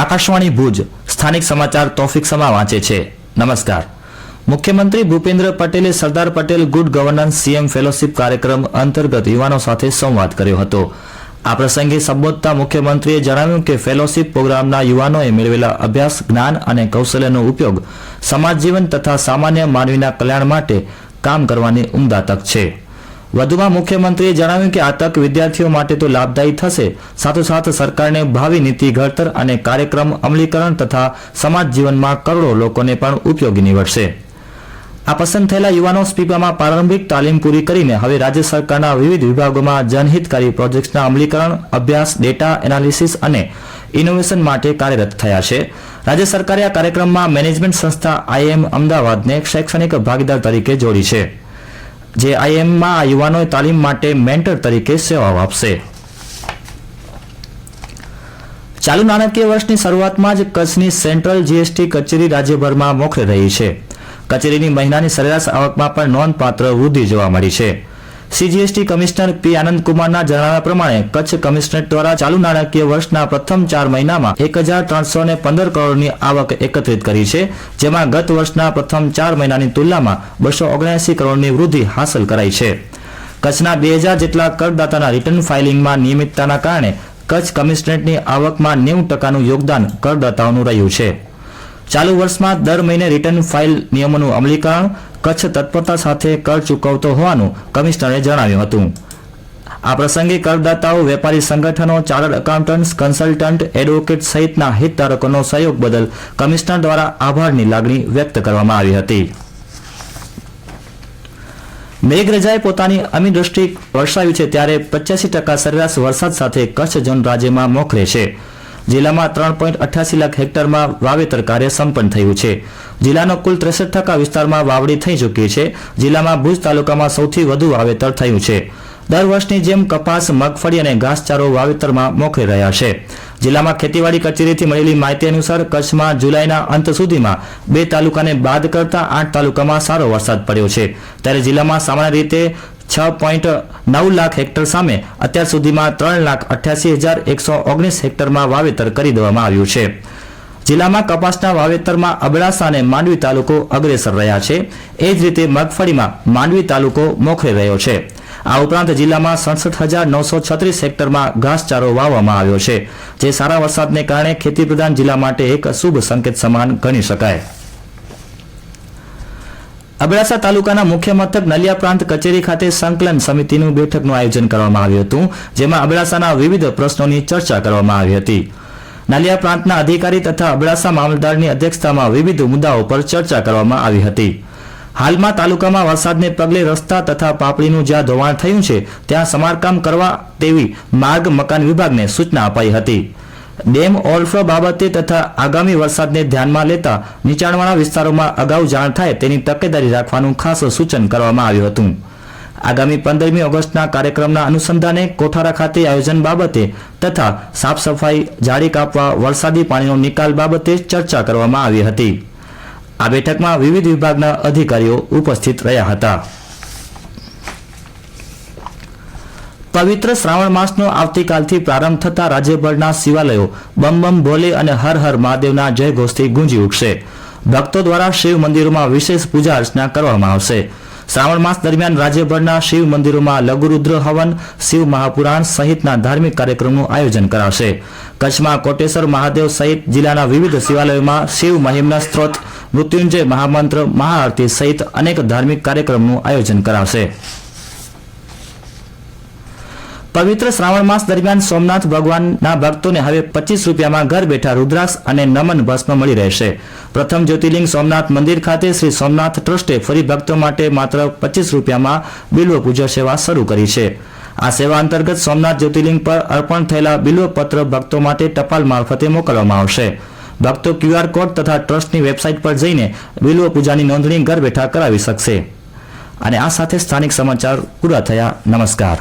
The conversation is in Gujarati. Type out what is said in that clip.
આકાશવાણી ભુજ સ્થાનિક સમાચાર તોફિક સમા વાંચે છે. નમસ્કાર. મુખ્યમંત્રી ભૂપેન્દ્ર પટેલે Sardar Patel good governance CM fellowship કાર્યક્રમ અંતર્ગત યુવાનો સાથે સંવાદ કર્યો હતો. આ પ્રસંગે સંબોધતા મુખ્યમંત્રીએ જણાવ્યું કે ફેલોશિપ પ્રોગ્રામના યુવાનોએ મેળવેલા અભ્યાસ, જ્ઞાન અને કૌશલ્યનો ઉપયોગ સમાજ જીવન તથા સામાન્ય માનવીના કલ્યાણ માટે કામ કરવાની ઉમદા તક છે. વધુમાં મુખ્યમંત્રીએ જણાવ્યું કે આ તક વિદ્યાર્થીઓ માટે તો લાભદાયી થશે. સાથોસાથ સરકારને ભાવિ નીતિ ઘડતર અને કાર્યક્રમ અમલીકરણ તથા સમાજ જીવનમાં કરોડો લોકોને પણ ઉપયોગી નીવડશે. આ પસંદ થયેલા યુવાનો સ્પીપામાં પ્રારંભિક તાલીમ પૂરી કરીને હવે રાજ્ય સરકારના વિવિધ વિભાગોમાં જનહિતકારી પ્રોજેક્ટ્સના અમલીકરણ, અભ્યાસ, ડેટા એનાલિસિસ અને ઇનોવેશન માટે કાર્યરત થયા છે. રાજ્ય સરકારે આ કાર્યક્રમમાં મેનેજમેન્ટ સંસ્થા આઈએમ અમદાવાદને શૈક્ષણિક ભાગીદાર તરીકે જોડી છે. જે આઈએમમાં યુવાનોએ તાલીમ માટે મેન્ટર તરીકે સેવાઓ આપશે. ચાલુ નાણાકીય વર્ષની શરૂઆતમાં જ કચ્છની સેન્ટ્રલ જીએસટી કચેરી રાજ્યભરમાં મોખરે રહી છે. કચેરીની મહિનાની સરેરાશ આવકમાં પણ નોંધપાત્ર વૃદ્ધિ જોવા મળી છે. સીજીએસટી કમિશનર પી આનંદકુમારના જણાવ્યા પ્રમાણે કચ્છ કમિશનરેટ દ્વારા ચાલુ નાણાકીય વર્ષના પ્રથમ ચાર મહિનામાં એક હજાર ત્રણસો ને પંદર કરોડની આવક એકત્રિત કરી છે, જેમાં ગત વર્ષના પ્રથમ ચાર મહિનાની તુલનામાં બસો ઓગણસી કરોડની વૃદ્ધિ હાંસલ કરાઈ છે. કચ્છના બે હજાર જેટલા કરદાતાના રિટર્ન ફાઇલિંગમાં નિયમિતતાના કારણે કચ્છ કમિશનરેટની આવકમાં નેવું ટકાનું યોગદાન કરદાતાઓનું રહ્યું છે. ચાલુ વર્ષમાં દર મહિને રિટર્ન ફાઇલ નિયમોનું અમલીકરણ કચ્છ તત્પરતા સાથે કર ચૂકવતો હોવાનું કમિશનરે જણાવ્યું હતું. આ પ્રસંગે કરદાતાઓ, વેપારી સંગઠનો, ચાર્ટર્ડ એકાઉન્ટન્ટ્સ કન્સલ્ટન્ટ એડવોકેટ સહિતના હિતધારકોનો સહયોગ બદલ કમિશનર દ્વારા આભારની લાગણી વ્યક્ત કરવામાં આવી હતી. મેઘરજાએ પોતાની અમી દ્રષ્ટિ વરસાવી છે ત્યારે પચાસી ટકા સરેરાશ વરસાદ સાથે કચ્છ જન રાજ્યમાં મોખરે છે. જિલ્લામાં ત્રણ પોઈન્ટ અઠ્યાસી લાખ હેક્ટરમાં વાવેતર કાર્ય સંપન્ન થયું છે. જિલ્લાનો કુલ ત્રેસઠ ટકા વિસ્તારમાં વાવણી થઈ ચૂકી છે. જિલ્લામાં ભુજ તાલુકામાં સૌથી વધુ વાવેતર થયું છે. દર વર્ષની જેમ કપાસ, મગફળી અને ઘાસચારો વાવેતરમાં મોખરે રહ્યા છે. જિલ્લામાં ખેતીવાડી કચેરીથી મળેલી માહિતી અનુસાર કચ્છમાં જુલાઈના અંત સુધીમાં બે તાલુકાને બાદ કરતા આઠ તાલુકામાં સારો વરસાદ પડ્યો છે. ત્યારે જિલ્લામાં સામાન્ય રીતે છ પોઈન્ટ નવ લાખ હેક્ટર સામે અત્યાર સુધીમાં ત્રણ લાખ અઠ્યાસી હજાર એકસો ઓગણીસ હેક્ટરમાં વાવેતર કરી દેવામાં આવ્યું છે. જિલ્લામાં કપાસના વાવેતરમાં અબડાસા અને માંડવી તાલુકો અગ્રેસર રહ્યા છે. એ જ રીતે મગફળીમાં માંડવી તાલુકો મોખરે રહ્યો છે. આ ઉપરાંત જિલ્લામાં સડસઠ હજાર નવસો છત્રીસ હેક્ટરમાં ઘાસચારો વાવવામાં આવ્યો છે. જે સારા વરસાદને કારણે ખેતી પ્રધાન જિલ્લા માટે એક શુભ સંકેત સમાન ગણી શકાય. અબડાસા તાલુકાના મુખ્ય મથક નલિયા પ્રાંત કચેરી ખાતે સંકલન સમિતિનું બેઠકનું આયોજન કરવામાં આવ્યું હતું, જેમાં અબડાસાના વિવિધ પ્રશ્નોની ચર્ચા કરવામાં આવી હતી. નલિયા પ્રાંતના અધિકારી તથા અબડાસા મામલતદારની અધ્યક્ષતામાં વિવિધ મુદ્દાઓ પર ચર્ચા કરવામાં આવી હતી. હાલમાં તાલુકામાં વરસાદને પગલે રસ્તા તથા પાપડીનું જ્યાં ધોવાણ થયું છે, ત્યાં સમારકામ કરવા તેવી માર્ગ મકાન વિભાગને સૂચના અપાઈ હતી. ડેમ ઓવરફ્લો બાબતે તથા આગામી વરસાદને ધ્યાનમાં લેતા નીચાણવાળા વિસ્તારોમાં અગાઉ જાણ થાય તેની તકેદારી રાખવાનું ખાસ સૂચન કરવામાં આવ્યું હતું. આગામી પંદરમી ઓગસ્ટના કાર્યક્રમના અનુસંધાને કોઠારા ખાતે આયોજન બાબતે તથા સાફ સફાઈ જાળી કાપવા, વરસાદી પાણીનો નિકાલ બાબતે ચર્ચા કરવામાં આવી હતી. આ બેઠકમાં વિવિધ વિભાગના અધિકારીઓ ઉપસ્થિત રહ્યા હતા. પવિત્ર શ્રાવણ માસનો આવતીકાલથી પ્રારંભ થતા રાજ્યભરના શિવાલયો બમ બમ ભોલે અને હર હર મહાદેવના જય ઘોષથી ગુંજી ઉઠશે. ભક્તો દ્વારા શિવ મંદિરોમાં વિશેષ પૂજા અર્ચના કરવામાં આવશે. શ્રાવણ માસ દરમિયાન રાજ્યભરના શિવ મંદિરોમાં લઘુરુદ્ર હવન, શિવ મહાપુરાણ સહિતના ધાર્મિક કાર્યક્રમનું આયોજન કરાશે. કચ્છમાં કોટેશ્વર મહાદેવ સહિત જિલ્લાના વિવિધ શિવાલયોમાં શિવ મહિમના સ્ત્રોત, મૃત્યુંજય મહામંત્ર, મહાઆરતી સહિત અનેક ધાર્મિક કાર્યક્રમનું આયોજન કરાશે. પવિત્ર શ્રાવણ માસ દરમિયાન સોમનાથ ભગવાનના ભક્તોને હવે પચીસ રૂપિયામાં ઘર બેઠા રુદ્રાક્ષ અને નમન ભસ્મ મળી રહેશે. પ્રથમ જ્યોતિર્લિંગ સોમનાથ મંદિર ખાતે શ્રી સોમનાથ ટ્રસ્ટે ફરી ભક્તો માટે માત્ર પચીસ રૂપિયામાં બિલ્વ પૂજા સેવા શરૂ કરી છે. આ સેવા અંતર્ગત સોમનાથ જ્યોતિર્લિંગ પર અર્પણ થયેલા બિલ્વ પત્ર ભક્તો માટે ટપાલ મારફતે મોકલવામાં આવશે. ભક્તો ક્યુઆર કોડ તથા ટ્રસ્ટની વેબસાઇટ પર જઈને બિલ્વ પૂજાની નોંધણી ઘર બેઠા કરાવી શકશે. અને આ સાથે સ્થાનિક સમાચાર પૂરા થયા. નમસ્કાર.